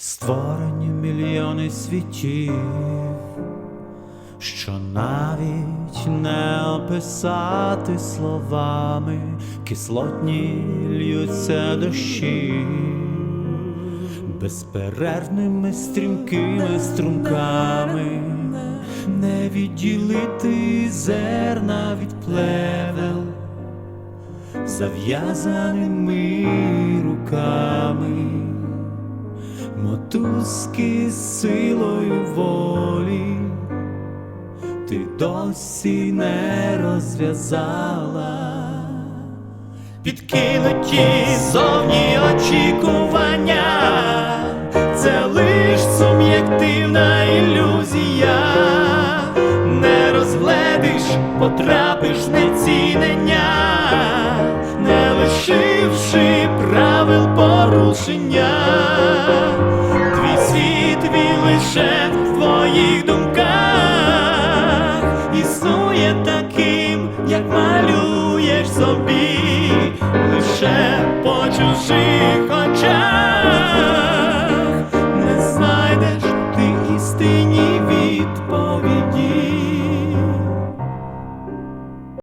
Створені мільйони світів, що навіть не описати словами, кислотні льються дощі, безперервними стрімкими струмками, не відділити зерна від плевел, зав'язаними руками Туски силою волі, ти досі не розв'язала, підкинуті зовні очікування, це лиш суб'єктивна ілюзія, не розгледиш, потрапиш в нецінення, не лишивши правил порушення. лише в твоїх думках існує таким, як малюєш собі, лише по чужих очах не знайдеш ти істині відповідь.